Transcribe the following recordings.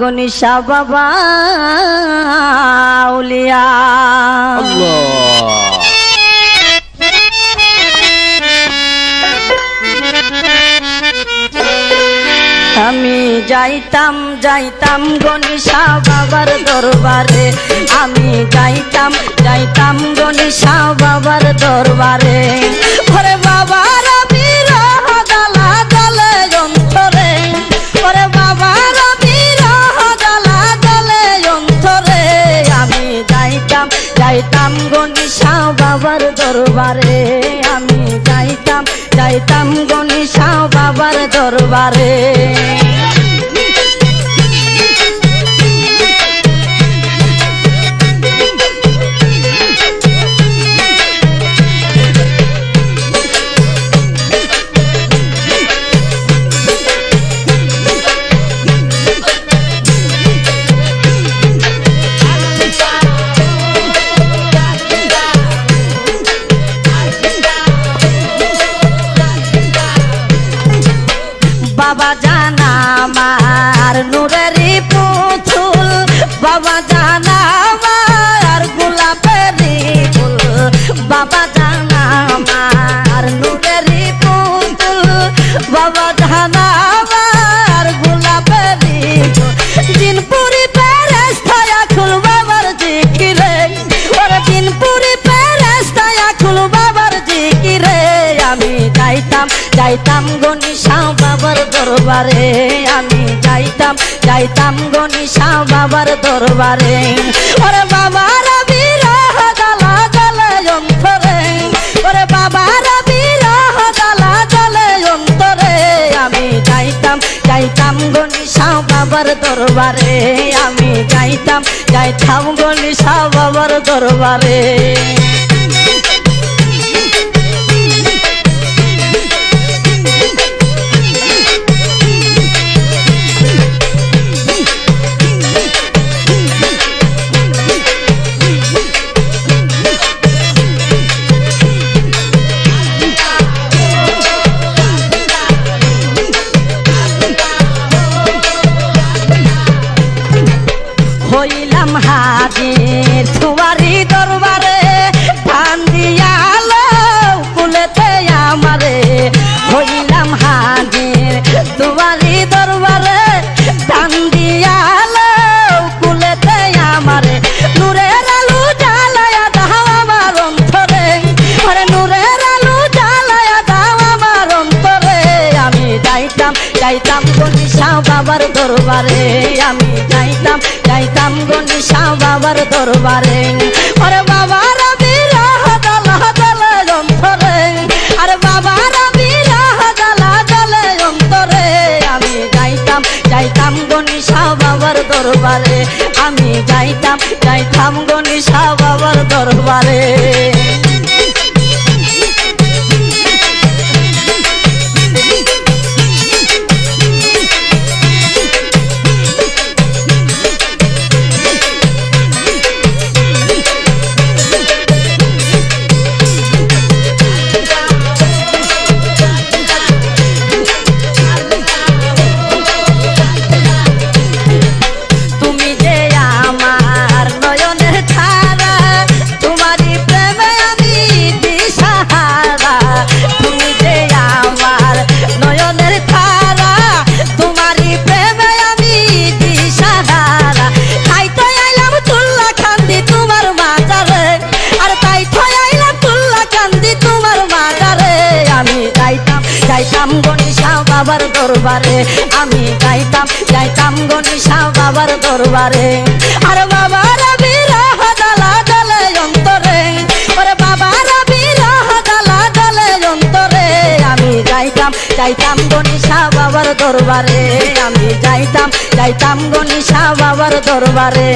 গনিশা বাবা আমি যাইতাম যাইতাম গণিসা বাবার দরবারে। আমি যাইতাম যাইতাম গণিসা বাবার দরবারে। ওরে বাবার দরবারে আমি যাইতাম যাইতাম গণেশা বাবার দরবারে। আমার নুরেরই পুতুল, বাবা জানা আমার গোলাপেরই ফুল, বাবা জানা আমার নুরেরই পুতুল, বাবা জানা আমার গোলাপেরই ফুল। দিনপুরি পেরেস্তায়া খুল বাবার জিকিরে, ওরে দিনপুরি পেরেস্তায়া খুল বাবার জিকিরে। আমি যাইতাম যাইতাম গণিসা বাবার দরবারে। যাইতাম যাইতাম গণিসা বাবার দরবারে। ওরে বাবার আমি যাইতাম যাইতাম গণিসা বাবার দরবারে। আমি যাইতাম যাইতাম গণিসা বাবার দরবারে। হইলাম হাজির তোমারি দরবারে বাবার দরবারে, আমি যাইতাম যাইতাম গণিসা বাবার দরবারে। আরে বাবার বিরহ জ্বালা জ্বলে অন্তরে। আরে বাবার বিরহ জ্বালা জ্বলে অন্তরে। আমি যাইতাম যাইতাম গণিসা বাবার দরবারে। আমি যাইতাম যাইতাম গণিসা বাবার দরবারে। যাইতাম গণেশা বাবার দরবারে। আমি যাইতাম যাইতাম গণেশা বাবার দরবারে। আর বাবার বিরহ জ্বালা জ্বলে অন্তরে। ওরে বাবার বিরহ জ্বলে অন্তরে। আমি যাইতাম যাইতাম গণিসা বাবার দরবারে। আমি যাইতাম যাইতাম গণিসা বাবার দরবারে।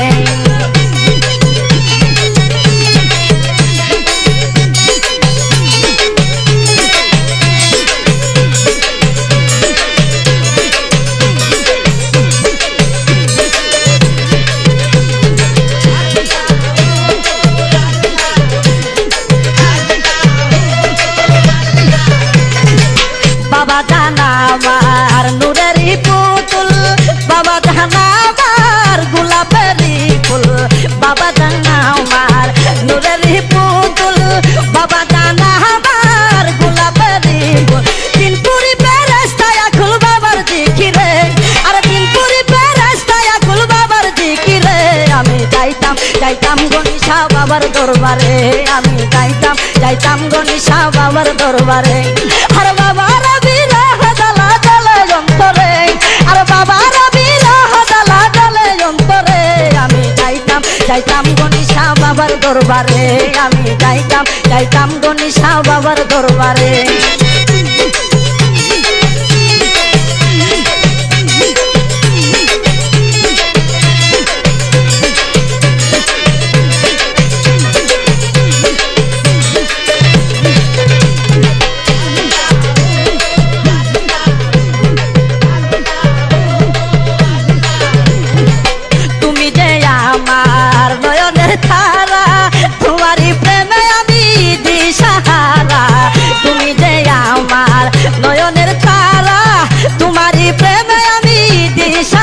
যাইতাম গণিসা বাবার দরবারে, আমি যাইতাম যাইতাম গণিসা বাবার দরবারে। আর জ্বলে অন্তরে আমি যাইতাম যাইতাম গণিসা বাবার দরবারে, আমি যাইতাম যাইতাম গণিসা বাবার দরবারে।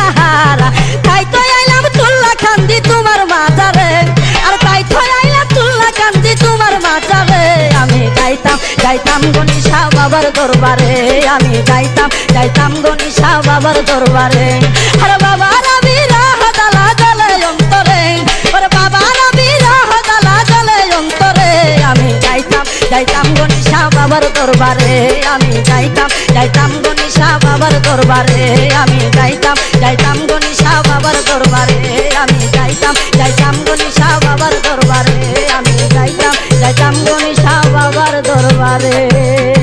দিশাহারা তাই যাইতাম যাইতাম গণিসা বাবার দরবারে। আমি যাইতাম যাইতাম গণিসা বাবার দরবারে। আর বাবার বিরাহ দালা জলে অন্তরে। ওর বাবার বিরাহ দালা জলে অন্তরে। আমি বাবার দরবারে আমি যাইতাম যাইতাম গনিশা বাবার দরবারে আমি যাইতাম যাইতাম গনিশা বাবার দরবারে আমি যাইতাম যাইতাম গনিশা বাবার দরবারে আমি যাইতাম যাইতাম গনিশা বাবার দরবারে।